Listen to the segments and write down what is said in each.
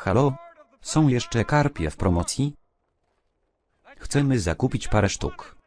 Halo? Są jeszcze karpie w promocji? Chcemy zakupić parę sztuk.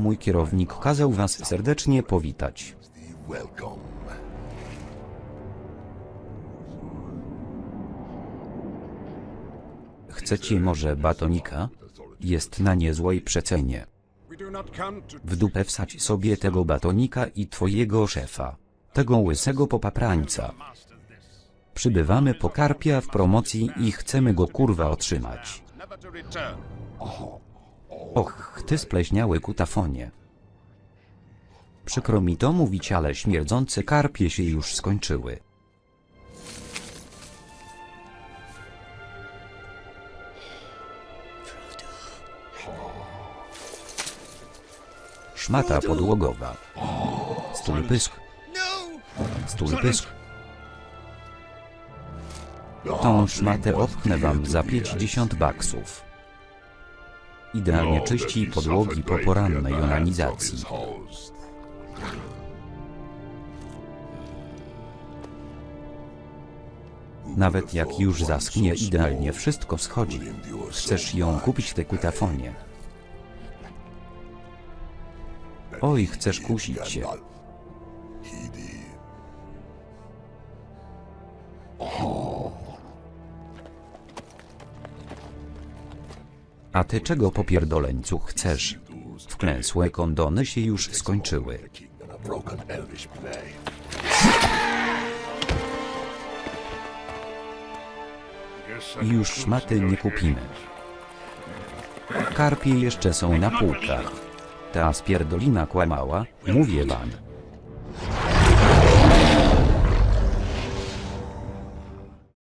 Mój kierownik kazał was serdecznie powitać. Chcecie może batonika? Jest na niezłej przecenie. W dupę wsadź sobie tego batonika i twojego szefa. Tego łysego popaprańca. Przybywamy po karpia w promocji i chcemy go kurwa otrzymać. Och, ty spleśniały kutafonie. Przykro mi to mówić, ale śmierdzące karpie się już skończyły. Szmata podłogowa. Stój pysk. Stój pysk. Tą szmatę opchnę wam za 50 baksów. Idealnie czyści podłogi po porannej onanizacji. Nawet jak już zaschnie idealnie wszystko schodzi. Chcesz ją kupić tę kutafonie. Oj, chcesz kusić się. A ty czego popierdoleńcu chcesz? Wklęsłe kondony się już skończyły. Już szmaty nie kupimy. Karpie jeszcze są na półkach. Ta spierdolina kłamała, mówię wam.